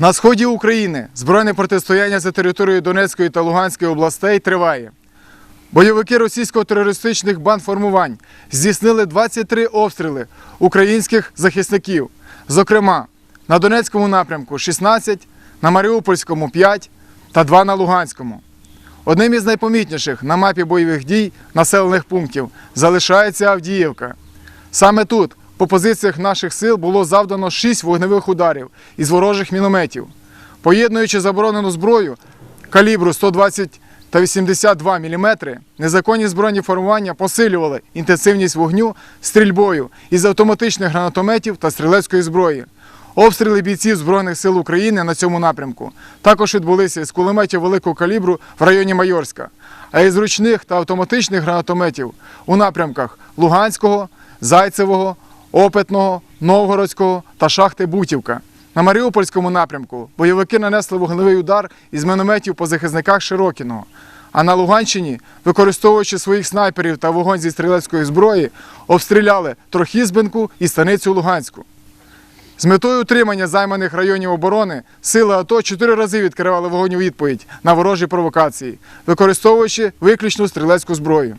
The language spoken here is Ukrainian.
На сході України збройне протистояння за територією Донецької та Луганської областей триває. Бойовики російсько-терористичних бандформувань здійснили 23 обстріли українських захисників. Зокрема, на Донецькому напрямку 16, на Маріупольському 5 та 2 на Луганському. Одним із найпомітніших на мапі бойових дій населених пунктів залишається Авдіївка. Саме тут, по позиціях наших сил, було завдано 6 вогневих ударів із ворожих мінометів. Поєднуючи заборонену зброю калібру 120 та 82 мм, незаконні збройні формування посилювали інтенсивність вогню стрільбою із автоматичних гранатометів та стрілецької зброї. Обстріли бійців Збройних сил України на цьому напрямку також відбулися із кулеметів великого калібру в районі Майорська, а із ручних та автоматичних гранатометів у напрямках Луганського, Зайцевого, Опитного, Новгородського та шахти Бутівка. На Маріупольському напрямку бойовики нанесли вогневий удар із мінометів по захисниках Широкіного. А на Луганщині, використовуючи своїх снайперів та вогонь зі стрілецької зброї, обстріляли Трохізбинку і станицю Луганську. З метою утримання займаних районів оборони сили АТО чотири рази відкривали вогонь у відповідь на ворожі провокації, використовуючи виключно стрілецьку зброю.